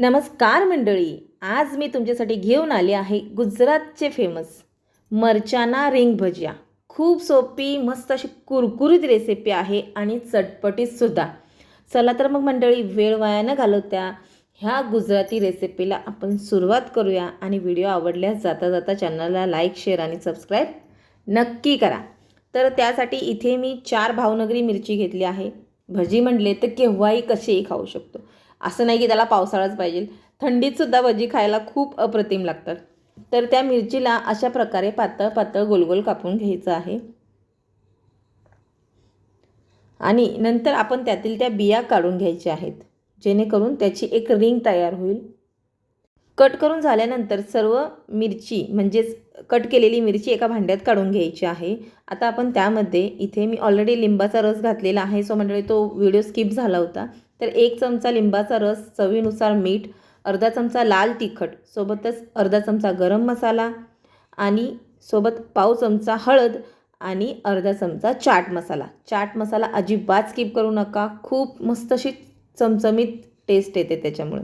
नमस्कार मंडळी आज मी तुमच्यासाठी घेऊन आले आहे गुजरातचे फेमस मरचाना रिंग भजिया. खूप सोपी मस्त अशी कुरकुरीत रेसिपी आहे आणि चटपटीतसुद्धा चला तर मग मंडळी वेळ वाया न घालवत्या ह्या गुजराती रेसिपीला आपण सुरुवात करूया आणि व्हिडिओ आवडल्यास जाता जाता चॅनलला लाईक शेअर आणि सबस्क्राईब नक्की करा. तर त्यासाठी इथे मी चार भावनगरी मिरची घेतली आहे. भजी म्हणले तर केव्हाही कसेही खाऊ शकतो. असं नाही की त्याला पावसाळाच पाहिजे. थंडीतसुद्धा भजी खायला खूप अप्रतिम लागतात. तर त्या मिरचीला अशा प्रकारे पातळ पातळ गोलगोल कापून घ्यायचं आहे. आणि नंतर आपण त्यातील त्या बिया काढून घ्यायच्या आहेत. जेणेकरून त्याची एक रिंग तयार होईल. कट करून झाल्यानंतर सर्व मिरची म्हणजेच कट केलेली मिरची एका भांड्यात काढून घ्यायची आहे. आता आपण त्यामध्ये इथे मी ऑलरेडी लिंबाचा रस घातलेला आहे सो मंडळी तो व्हिडिओ स्किप झाला होता. तर एक चमचा लिंबाचा रस चवीनुसार मीठ अर्धा चमचा लाल तिखट सोबतच अर्धा चमचा गरम मसाला आणि सोबत पाव चमचा हळद आणि अर्धा चमचा चाट मसाला. चाट मसाला अजिबात स्किप करू नका. खूप मस्त अशी चमचमीत टेस्ट येते त्याच्यामुळे.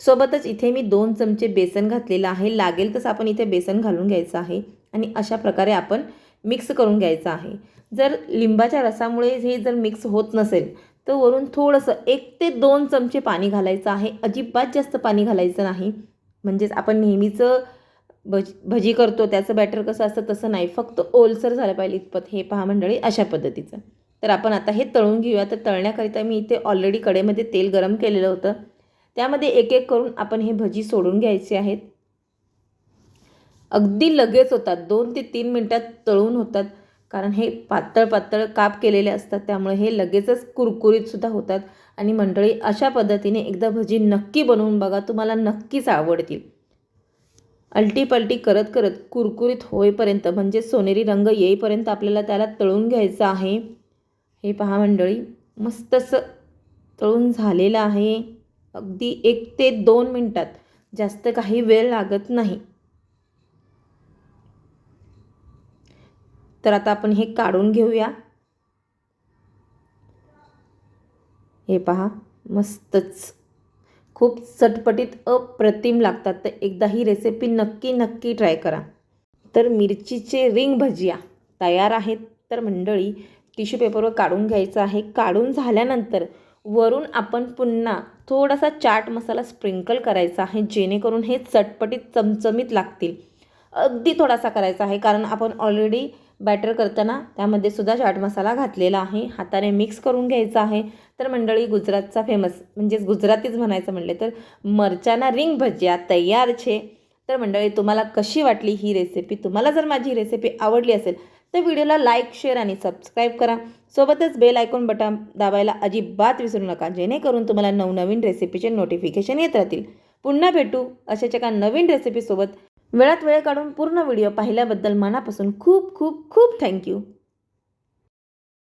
सोबतच इथे मी दोन चमचे बेसन घातलेलं आहे. लागेल तसं आपण इथे बेसन घालून घ्यायचं आहे आणि अशा प्रकारे आपण मिक्स करून घ्यायचं आहे. जर लिंबाच्या रसामुळे हे जर मिक्स होत नसेल तर वरून थोडंसं एक ते दोन चमचे पाणी घालायचं आहे. अजिबात जास्त पाणी घालायचं नाही. म्हणजेच आपण नेहमीचं भज भजी करतो त्याचं बॅटर कसं असतं तसं नाही. फक्त ओलसर झालं पाहिजे इतपत. हे पहा मंडळी अशा पद्धतीचं. तर आपण आता हे तळून घेऊया. तर तळण्याकरिता मी इथे ऑलरेडी कडेमध्ये तेल गरम केलेलं होतं. त्यामध्ये एक एक करून आपण हे भजी सोडून घ्यायचे आहेत. अगदी लगेच होतात. दोन ते तीन मिनटात तळून होतात. कारण हे पातळ पातळ काप केलेले असतात त्यामुळे हे लगेचच कुरकुरीतसुद्धा होतात. आणि मंडळी अशा पद्धतीने एकदा भजी नक्की बनवून बघा तुम्हाला नक्कीच आवडतील. अलटीपलटी करत करत कुरकुरीत होईपर्यंत म्हणजे सोनेरी रंग येईपर्यंत आपल्याला त्याला तळून घ्यायचं आहे. हे पहा मंडळी मस्त असं तळून झालेलं आहे. अगदी एक ते दोन मिनटात जास्त काही वेळ लागत नाही. तर आता आपण हे काढून घेऊया. हे पहा मस्तच. खूप चटपटीत अप्रतिम लागतात. तर एकदा ही रेसिपी नक्की नक्की ट्राय करा. तर मिरचीचे रिंग भजिया तयार आहेत. तर मंडळी टिश्यू पेपरवर काढून घ्यायचं आहे. काढून झाल्यानंतर वरून आपण पुन्हा थोडासा चाट मसाला स्प्रिंकल करायचा आहे. जेणेकरून हे चटपटीत चमचमीत लागतील. अगदी थोडासा करायचा आहे कारण आपण ऑलरेडी बॅटर करताना त्यामध्ये सुद्धा चाट मसाला घातलेला आहे. हाताने मिक्स करून घ्यायचा आहे. तर मंडळी गुजरातचा फेमस म्हणजेच गुजरातीच म्हणायचं म्हणले तर मरचाना रिंग भजिया तयार छे. तर मंडळी तुम्हाला कशी वाटली ही रेसिपी तुम्हाला जर माझी रेसिपी आवडली असेल तर व्हिडिओला लाईक शेअर आणि सबस्क्राईब करा. सोबतच बेल आयकॉन बटन दाबायला अजिबात विसरू नका जेणेकरून तुम्हाला नवनवीन रेसिपीचे नोटिफिकेशन येत राहतील. पुन्हा भेटू अशाच एका नवीन रेसिपीसोबत वेळात वेळ काढून पूर्ण व्हिडिओ पाहिल्याबद्दल मनापासून खूप खूप खूप थँक्यू.